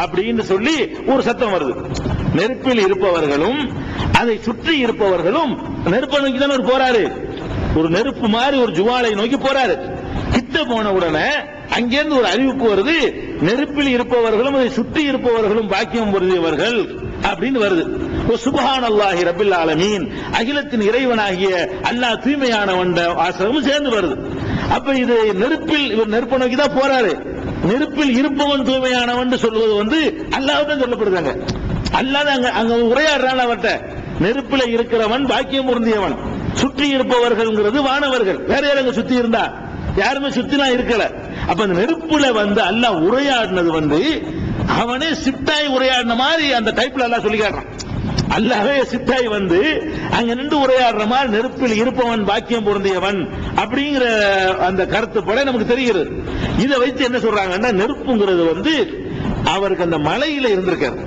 அப்படின்னு சொல்லி ஒரு சத்தம் வருது. நெருப்பில் இருப்பவர்களும் அதை சுற்றி இருப்பவர்களும் நெருப்பை நோக்கி தானே ஒரு போறாரு. ஒரு நெருப்பு மாதிரி ஒரு ஜுவாலை நோக்கி போறாரு. கிட்ட போன உடனே அங்கிருந்து ஒரு அறிவிப்பு வருது. நெருப்பில் இருப்பவர்களும் அதை சுற்றி இருப்பவர்களும் பாக்கியம் பொருந்தியவர்கள் அப்படின்னு வருது. சுபஹான் அல்லாஹி ரபில் ஆலமீன். அகிலத்தின் இறைவனாகிய அல்லாஹ் தூய்மையானவன் வாசகமும் சேர்ந்து வருது. அப்ப இது நெருப்பில் இவர் நெருப்பை நோக்கி தான் போறாரு. நெருப்பில் இருப்பவன் தூய்மையானவன் சொல்வது வந்து அல்லாஹ் தான் சொல்லப்படுதாங்க அல்லாத அங்க அங்க உரையாடுறான் அவர்கிட்ட. நெருப்பில இருக்கிறவன் பாக்கியம் பொருந்தியவன். சுற்றி இருப்பவர்கள்ங்கிறது வானவர்கள். வேற யாரும் அங்க சுத்தி இருந்தா? யாருமே சுத்திலாம் இருக்கல. அப்ப அந்த நெருப்புல வந்து அல்லாஹ் உரையாடினது வந்து அவனே சிட்டாய் உரையாடின மாதிரி அந்த டைப்ல எல்லாம் சொல்லிக்காடுறான் அல்லாவே சித்தாய் வந்து அங்க நின்று உரையாடுற மாதிரி நெருப்பில் இருப்பவன் பாக்கியம் பொருந்தியவன் அப்படிங்கிற அந்த கருத்துப்பட நமக்கு தெரிகிறது. இதை வைத்து என்ன சொல்றாங்கன்னா நெருப்புங்கிறது வந்து அவருக்கு அந்த மலையில இருந்திருக்காரு.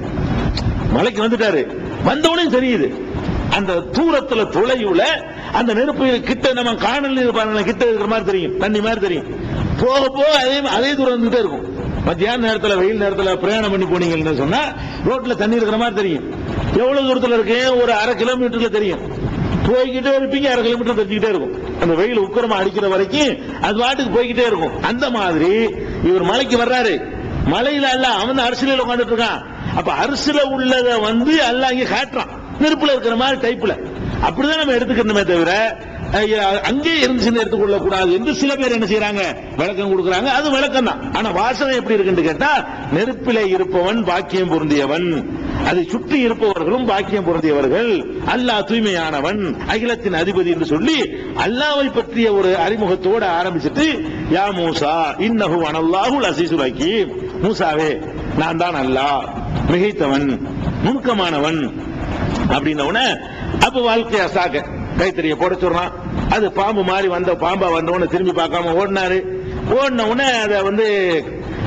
மலைக்கு வந்துட்டாரு. வந்தவனே தெரியுது. அந்த தூரத்துல துளையுல அந்த நெருப்பு கிட்ட நம்ம காணல் நீர் பாருங்க கிட்ட இருக்கிற மாதிரி தெரியும் தண்ணி மாதிரி தெரியும். போக போக அதே அதே தூரம் வந்துட்டே இருக்கும். மத்தியான நேரத்துல வெயில் நேரத்துல பிரயாணம் பண்ணி போனீங்கன்னு சொன்னா ரோட்ல தண்ணி இருக்கிற மாதிரி தெரியும். எவ்வளவு தூரத்துல இருக்கேன் ஒரு அரை கிலோமீட்டர்ல தெரியும். போய்கிட்டே இருப்பீங்க அரை கிலோமீட்டர் தெரிஞ்சுக்கிட்டே இருக்கும். அந்த வெயில் உக்கரமா அடிக்கிற வரைக்கும் அது வாட்டுக்கு போய்கிட்டே இருக்கும். அந்த மாதிரி இவர் மலைக்கு வர்றாரு. மலையில அல்ல அவன் அரசியல உட்காந்துட்டு இருக்கான். அப்ப அரிசில உள்ளத வந்து அல்ல இங்க காட்டுறான். நெருப்புல இருக்கிற மாதிரி டைப்ல அப்படிதான் நம்ம எடுத்துக்கணுமே தவிர அங்கே இருந்துச்சுன்னு எடுத்துக்கொள்ள கூடாது என்று சில பேர் என்ன செய்யறாங்க விளக்கம் கொடுக்கறாங்க. அது விளக்கம் தான் ஆனா வாசனை எப்படி இருக்குன்னு கேட்டா நெருப்பிலே இருப்பவன் பாக்கியம் பொருந்தியவன். அதை சுற்றி இருப்பவர்களும் பாக்கியம் பொருந்தியவர்கள் அல்லாஹ் தூய்மையானவன் அகிலத்தின் அதிபதி என்று சொல்லி அல்லாவை பற்றிய ஒரு அறிமுகத்தோடு ஆரம்பிச்சுட்டு யா மூசா இன்னஹு அனல்லாஹுல் அசீசுல் ஹக்கீம் மூசாவே நான் தான் அல்லாஹ் மிகைத்தவன் நுணுக்கமானவன். அப்படின்ன அப்ப வாழ்க்கை சாக்க கைத்தறிய போட சொல்றான் அது பாம்பு மாதிரி வந்த பாம்பா வந்தவன திரும்பி பார்க்காம ஓடினாரு. ஓடின உடனே அதை வந்து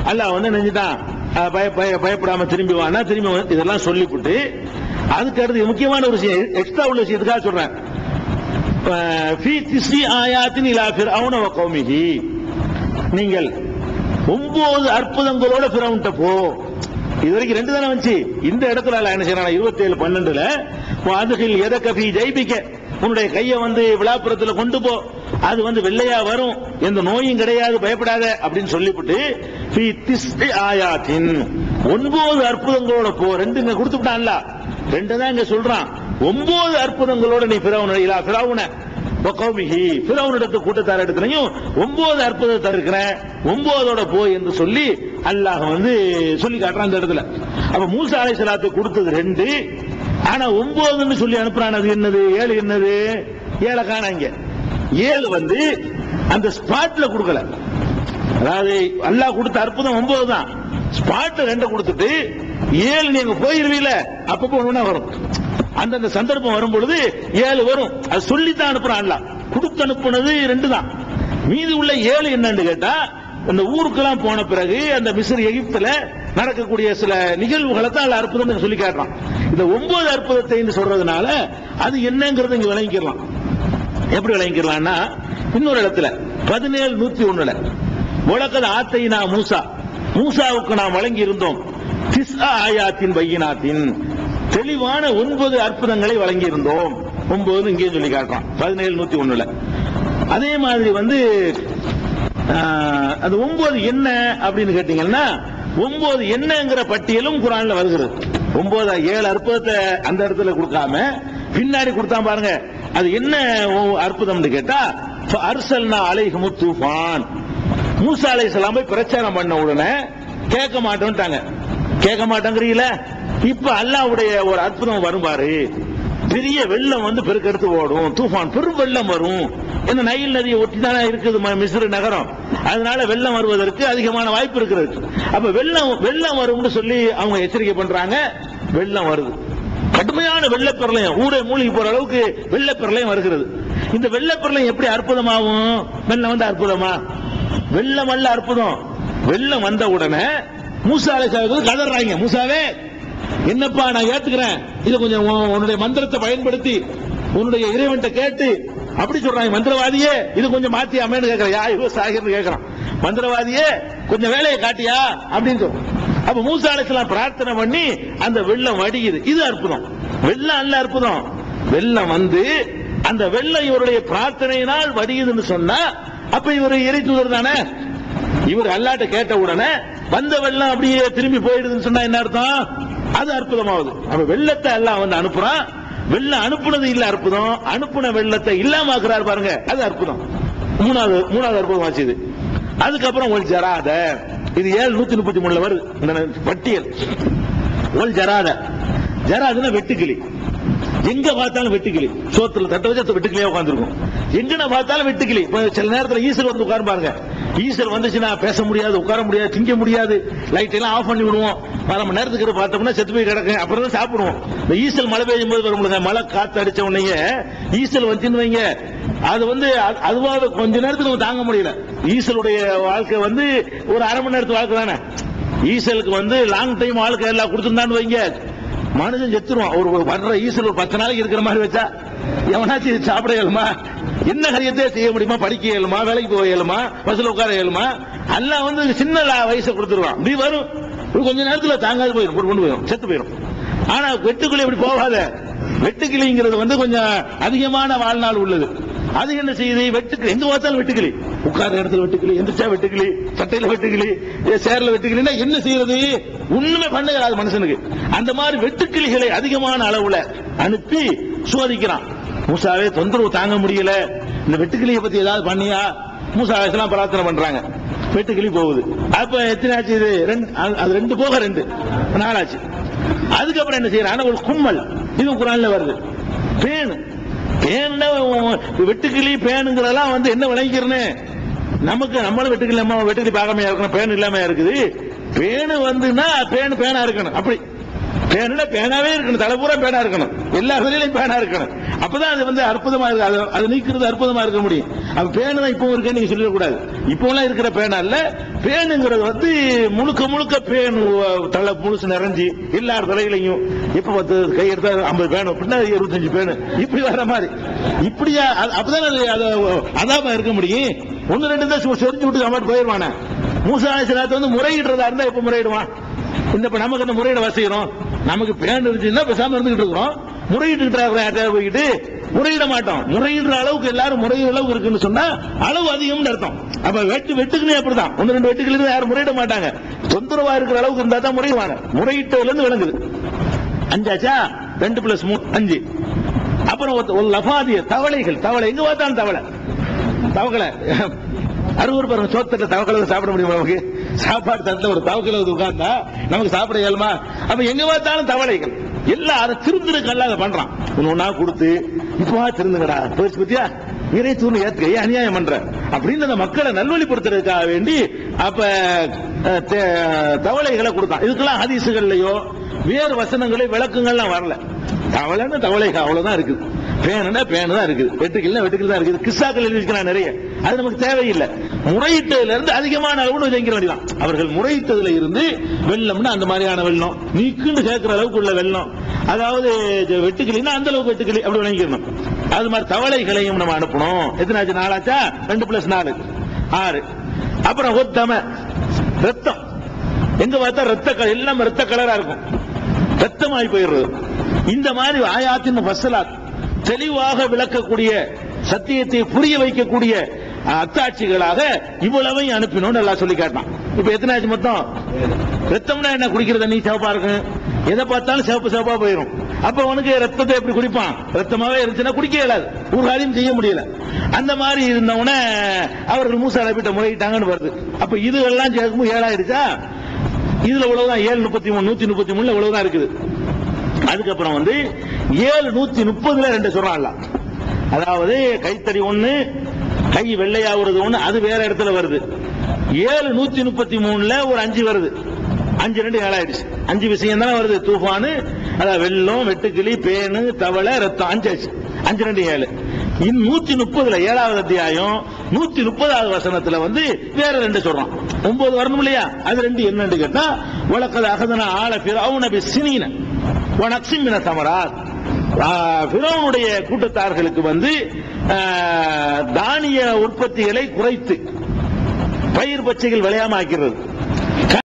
அல்லாஹ் வந்து நெஞ்சுட்டான். பயப்படாம திரும்பி வானா திரும்பி இதெல்லாம் சொல்லிவிட்டு அதுக்கு அடுத்து முக்கியமான ஒரு விஷயம். எக்ஸ்ட்ரா உள்ள விஷயத்துக்காக சொல்றேன். ஃபீ ஆயாத்தின் இலா ஃபிர்அவுன வ நீங்கள் ஒன்பது அற்புதங்களோட ஃபிரௌன்ட்ட போ. இது வரைக்கும் ரெண்டு தானே வந்துச்சு. இந்த இடத்துல என்ன செய்யறான் இருபத்தி ஏழு பன்னெண்டுல அதுகள் எதை கபி ஜெயிப்பிக்க உன்னுடைய கையை வந்து விழாப்புறத்துல கொண்டு போ. அது வந்து வெள்ளையா வரும். எந்த நோயும் கிடையாது. பயப்படாத அப்படின்னு சொல்லிவிட்டு ஆயாத்தின். ஒன்பது அற்புதங்களோட போ. ரெண்டு இங்க கொடுத்துட்டான்ல. ரெண்டு தான் இங்க சொல்றான். ஒன்பது அற்புதங்களோட நீ பிறவன பிறவுன கௌமிகி பிறவனிடத்து கூட்டத்தார் இடத்துலையும் ஒன்பது அற்புதத்தை இருக்கிற ஒன்பதோட போய் என்று சொல்லி அல்லாஹ் வந்து சொல்லி காட்டுறான் அந்த இடத்துல. அப்ப மூசா அலை சலாத்து கொடுத்தது ரெண்டு. ஆனா ஒன்பதுன்னு சொல்லி அனுப்புறான் அது என்னது? ஏழு என்னது? ஏழை காணாங்க. ஏழு வந்து அந்த ஸ்பாட்ல கொடுக்கல. அதாவது அல்லாஹ் கொடுத்த அற்புதம் ஒன்பது தான் ஸ்பாட்ல ரெண்டு கொடுத்துட்டு ஏழு நீங்க போயிருவீல அப்பப்போ ஒண்ணு வரும். அந்தந்த சந்தர்ப்பம் வரும் பொழுது ஏழு வரும். அது சொல்லித்தான் அனுப்புறான் அல்ல கொடுத்து அனுப்புனது ரெண்டு தான் மீதி உள்ள ஏழு என்னன்னு கேட்டா அந்த ஊருக்கெல்லாம் போன பிறகு அந்த மிஸ்ர் எகிப்துல நடக்கக்கூடிய சில நிகழ்வுகளை தான் அதில் அற்புதம் சொல்லி காட்டுறான். இந்த ஒன்பது அற்புதத்தை சொல்றதுனால அது என்னங்கிறது இங்க விளங்கிக்கலாம் எப்படி விளங்கிக்கலாம்னா இன்னொரு இடத்துல பதினேழு நூத்தி ஒண்ணுல உலகது ஆத்தைனா மூசா மூசாவுக்கு நாம் வழங்கி இருந்தோம் திஸ்ஆ ஆயாத்தின் பையினாத்தின். தெளிவான ஒன்பது அற்புதங்களை வழங்கி இருந்தோம் ஒன்பது இங்கே சொல்லி காட்டுறான் பதினேழு நூத்தி ஒண்ணுல. அதே மாதிரி வந்து அது ஒன்பது என்ன அப்படின்னு கேட்டீங்கன்னா ஒன்பது என்னங்கிற பட்டியலும் குரான்ல வருகிறது. ஒன்பது ஏழு அற்புதத்தை அந்த இடத்துல கொடுக்காம பின்னாடி கொடுத்தா பாருங்க அது என்ன அற்புதம்னு கேட்டா அர்சல்னா அலைஹமு தூஃபான். மூசா அலை சலாமை பிரச்சாரம் பண்ண உடனே கேட்க மாட்டோம்ட்டாங்க கேட்க மாட்டேங்கிறீங்கள? இப்ப அல்லாவுடைய ஒரு அற்புதம் வரும் பாரு. பெரிய வெள்ளம் வந்து பெருக்கெடுத்து ஓடும். தூஃபான் பெரும் வெள்ளம் வரும். இந்த நைல் நதியை ஒட்டி தானே இருக்குது மிஸ்ரு நகரம். அதனால வெள்ளம் வருவதற்கு அதிகமான வாய்ப்பு இருக்கிறது. அப்ப வெள்ளம் வெள்ளம் வரும்னு சொல்லி அவங்க எச்சரிக்கை பண்றாங்க. வெள்ளம் வருது. கடுமையான வெள்ளப்பிரளயம். ஊரே மூழ்கி போற அளவுக்கு வெள்ளப்பிரளயம் வருகிறது. இந்த வெள்ளப்பிரளயம் எப்படி அற்புதமாகும்? வெள்ளம் வந்து அற்புதமா? வெள்ளம் அல்ல அற்புதம். வெள்ளம் வந்த உடனே மூசா அலை கதறாங்க மூசாவே என்னப்பா நான் ஏத்துக்கிறேன். இது கொஞ்சம் உன்னுடைய மந்திரத்தை பயன்படுத்தி உன்னுடைய இறைவன்ட்ட கேட்டு அப்படி சொல்றாங்க மந்திரவாதியே? இது கொஞ்சம் மாத்தி அமைன்னு கேட்கிறேன் யா இவ சாகிர்னு மந்திரவாதியே கொஞ்சம் வேலையை காட்டியா? அப்படின்னு சொல்றான் அப்ப மூசா அலைஹிஸ்ஸலாம் பிரார்த்தனை பண்ணி அந்த வெள்ளம் வடியுது. இது அற்புதம். வெள்ளம் அல்ல அற்புதம். வெள்ளம் வந்து அந்த வெள்ளம் இவருடைய பிரார்த்தனையினால் வடியுதுன்னு சொன்னா அப்ப இவர் இறை தூதர் தானே? இவர் அல்லாட்ட கேட்ட உடனே வந்த வெள்ளம் அப்படியே திரும்பி போயிடுதுன்னு சொன்னா என்ன அர்த்தம்? அது அற்புதமாவது. அப்ப வெள்ளத்தை எல்லாம் வந்து அனுப்புறான். வெள்ளம் அனுப்புனது இல்ல அற்புதம். அனுப்புன வெள்ளத்தை இல்லாம ஆக்குறாரு பாருங்க அது அற்புதம். மூணாவது மூணாவது அற்புதம் ஆச்சு அதுக்கப்புறம் ஒல் ஜராத. இது ஏழு நூத்தி முப்பத்தி மூணுல வருது. இந்த பட்டியல். ஒல் ஜராத. ஜராதுன்னா வெட்டுக்கிளி. எங்க பார்த்தாலும் வெட்டுக்கிளி. சோத்துல தட்ட வச்சு வெட்டுக்கிளியா உட்காந்துருக்கும் எங்கன பார்த்தாலும் வெட்டுக்கிளி. இப்ப சில நேரத்துல ஈஸ்வர் வந்து உட்கார் பாருங்க. ஈஸ்வர் வந்துச்சுன்னா பேச முடியாது உட்கார முடியாது திங்க முடியாது. லைட் எல்லாம் ஆஃப் பண்ணி விடுவோம். பல மணி நேரத்துக்கு பார்த்தோம்னா செத்து போய் கிடக்கு அப்புறம் தான் சாப்பிடுவோம். இந்த ஈசல் மழை பெய்யும் போது வரும் மழை காத்து அடிச்ச உடனே ஈசல் வந்துன்னு வைங்க. அது வந்து அது- அதுவாக கொஞ்ச நேரத்துக்கு நம்ம தாங்க முடியல. ஈசலுடைய வாழ்க்கை வந்து ஒரு அரை மணி நேரத்து வாழ்க்கை தானே. ஈசலுக்கு வந்து லாங் டைம் வாழ்க்கை எல்லாம் கொடுத்துருந்தான்னு வைங்க. மனுஷன் செத்துருவான். ஒரு வர்ற ஈசல் ஒரு பத்து நாளைக்கு இருக்கிற மாதிரி வச்சா எவனாச்சும் இது சாப்பிட இயலுமா? என்ன காரியத்தை செய்ய முடியுமா? படிக்க இயலுமா? வேலைக்கு போக இயலுமா? பஸ்ல உட்கார இயலுமா? எல்லாம் வந்து சின்ன வயசை கொடுத்துருவான். இப்படி வரும். கொஞ்ச நேரத்தில் தாங்காது போயிடும் கொண்டு போயிடும் செத்து போயிடும் ஆனா வெட்டுக்குள்ளே இப்படி போகாத. வெட்டுக்கிளிங்கிறது வந்து கொஞ்சம் அதிகமான வாழ்நாள் உள்ளது. அது என்ன செய்யுது? வெட்டுக்கிளி. எங்க பார்த்தாலும் வெட்டுக்கிளி? உட்கார இடத்துல வெட்டுக்கிளி எந்திரிச்சா வெட்டுக்கிளி சட்டையில வெட்டுக்கிளி ஏ, சேர்ல வெட்டுக்கிளின்னா என்ன செய்யறது? ஒண்ணுமே பண்ணுகிறாது மனுஷனுக்கு. அந்த மாதிரி வெட்டுக்கிளிகளை அதிகமான அளவுல அனுப்பி சோதிக்கிறான் மூசாவே தொந்தரவு தாங்க முடியல. இந்த வெட்டுக்கிளியை பத்தி ஏதாவது பண்ணியா? மூசா எல்லாம் பிரார்த்தனை பண்றாங்க. வெட்டுக்கிளி போகுது. அப்ப எத்தனை ஆச்சு இது? ரெண்டு அது- ரெண்டு போக ரெண்டு. நாலாச்சு. அதுக்கப்புறம் என்ன செய்யறாங்க ஒரு கும்மல். இது குரான்ல வருது. பேணு என்ன வெட்டுக்கிளி பேனுங்கிறதெல்லாம் வந்து என்ன விளைக்கிறேன்னு நமக்கு நம்மளும் வெட்டுக்கிளி நம்ம வெட்டுக்கிளி பார்க்காம இருக்கணும் பேன் இல்லாம இருக்குது. பேனு வந்துன்னா பேனு பேனா இருக்கணும். அப்படி. பேனில் பேனாவே இருக்கணும். தலைபூரா பேனா இருக்கணும். எல்லா வேலையிலும் பேனா இருக்கணும். அப்பதான் அது வந்து அற்புதமா இருக்கு. அது அது நீக்கிறது அற்புதமா இருக்க முடியும். அப்ப பேனு தான் இப்போ இருக்கேன்னு நீங்க சொல்லிடக்கூடாது இப்போ எல்லாம் இருக்கிற பேனா இல்ல. பேனுங்கிறது வந்து முழுக்க முழுக்க பேன் தலை முழுசு நிறைஞ்சு எல்லா தலைகளையும் இப்ப பத்து கை எடுத்தா ஐம்பது பேனு அப்படின்னா இருபத்தஞ்சு பேனு. இப்படி வர மாதிரி. இப்படியா அது- அப்பதான் அது அதாபம் இருக்க முடியும். ஒன்னு ரெண்டு தான் சு- விட்டு அம்மாட்டு போயிருவானே மூசா அலிஸ்லாத்து வந்து முறையிடுறதா இருந்தா இப்ப முறையிடுவான்? இந்த இப்ப நமக்கு அந்த முறையிட வசிக்கிறோம் நமக்கு பேன் இருந்துச்சுன்னா பேசாம இருந்துகிட்டு இருக்கிறோம். முறையிட்டு யார்கிட்ட போய்கிட்டு முறையிட மாட்டோம். முறையிடுற அளவுக்கு எல்லாரும் முறையிட அளவுக்கு இருக்குன்னு சொன்னா அளவு அதிகம்னு அர்த்தம். அப்ப வெட்டு வெட்டுக்குனே அப்படிதான். ஒன்று ரெண்டு வெட்டுக்கள் யாரும் முறையிட மாட்டாங்க. தொந்தரவா இருக்கிற அளவுக்கு இருந்தா தான் முறையிடுவாங்க. முறையிட்டதுல இருந்து விளங்குது. அஞ்சாச்சா? ரெண்டு பிளஸ் மூணு அஞ்சு. அப்புறம் ஒரு- லபாதிய தவளைகள். தவளை. எங்க பார்த்தாலும் தவளை. தவளை அறுவர் பாருங்க சோத்தட்ட தவக்கலை சாப்பிட முடியுமா நமக்கு? சாப்பாடு தட்டில் ஒரு தவக்கில் உட்கார்ந்தா நமக்கு சாப்பிட இயலுமா? அப்ப எங்க பார்த்தாலும் தவளைகள். எல்லாம் அதை திருந்துருக்கு அதை பண்றான். ஒண்ணு ஒன்னா கொடுத்து இப்பவா திருந்துங்கடா? போயிடுச்சு பத்தியா? இறை தூண் ஏத்துக்க அநியாயம் பண்ற? அப்படின்னு அந்த மக்களை நல்வழிப்படுத்துறதுக்காக வேண்டி அப்ப தே- தவளைகளை கொடுத்தான் இதுக்கெல்லாம் ஹதீசுகள்லயோ வேறு வசனங்களையும் விளக்கங்கள்லாம் வரல. தவளைன்னு தவளைகள் அவ்வளவுதான் இருக்குது. பேனுனா பேனு தான் இருக்குது. வெட்டுக்கில்னா வெட்டுக்கில் தான் இருக்குது. கிஸ்ஸாக்கள் எழுதிக்கிறான் நிறைய. அது நமக்கு தேவையில்லை. முறையிட்டதுல இருந்து அதிகமான அளவுன்னு வைக்கிற வேண்டியதான் அவர்கள் முறையிட்டதுல இருந்து வெள்ளம்னா அந்த மாதிரியான வெள்ளம். நீக்குன்னு கேட்கிற அளவுக்கு உள்ள வெள்ளம். அதாவது வெட்டுக்கிளின்னா அந்த அளவுக்கு வெட்டுக்கிளி அப்படி விளங்கிக்கணும் அது மாதிரி தவளைகளையும் நம்ம அனுப்பணும். எத்தனாச்சு நாலாச்சா? ரெண்டு பிளஸ் நாலு. ஆறு. அப்புறம் ஒத்தம ரத்தம். எங்க பார்த்தா ரத்த கலர்? எல்லாம் ரத்த கலரா இருக்கும். ரத்தமாய் போயிடுறது. இந்த மாதிரி ஆயாத்தின் வசலாத் தெளிவாக விளக்கக்கூடிய சத்தியத்தை புரிய வைக்கக்கூடிய அத்தாட்சிகளாக இவ்வளவையும் அனுப்பினோம் நல்லா சொல்லி காட்டான் இப்ப எத்தனை ஆச்சு மொத்தம்? ரத்தம்னா என்ன குடிக்கிற தண்ணி சிவப்பா இருக்கும் எதை பார்த்தாலும் சிவப்பு சிவப்பா போயிடும் அப்ப உனக்கு ரத்தத்தை எப்படி குடிப்பான்? ரத்தமாவே இருந்துச்சுன்னா குடிக்க இயலாது ஒரு காரியம் செய்ய முடியல. அந்த மாதிரி இருந்தவன அவர்கள் மூசா அழைப்பிட்ட முறையிட்டாங்கன்னு வருது. அப்ப இது எல்லாம் ஏழாயிருச்சா ஏழாயிடுச்சா? இதுல இவ்வளவுதான். ஏழு முப்பத்தி மூணு நூத்தி முப்பத்தி மூணுல இவ்வளவுதான் இருக்குது. அதுக்கப்புறம் வந்து ஏழு நூத்தி முப்பதுல ரெண்டு சொல்றான்ல. அதாவது கைத்தறி ஒண்ணு கை வெள்ளையாகிறது ஒண்ணு அது வேற இடத்துல வருது. ஏழு நூத்தி முப்பத்தி மூணுல ஒரு அஞ்சு வருது. அஞ்சு ரெண்டு ஏழாயிடுச்சு. அஞ்சு விஷயம் தானே வருது. தூஃபானு அதாவது வெள்ளம் வெட்டுக்கிளி பேனு தவளை ரத்தம் அஞ்சாச்சு அஞ்சு ரெண்டு ஏழு. இன் நூத்தி முப்பதுல ஏழாவது அத்தியாயம் நூத்தி முப்பதாவது வசனத்துல வந்து வேற ரெண்டு சொல்றான். ஒன்பது வரணும் இல்லையா? அது ரெண்டு என்னன்னு கேட்டா உலகது அகதன ஆள பிறவுன சினீன வனக்சிமின தமரார் பிறவனுடைய கூட்டத்தார்களுக்கு வந்து தானிய உற்பத்திகளை குறைத்து பயிர் பச்சைகள் விளையாம ஆக்கிறது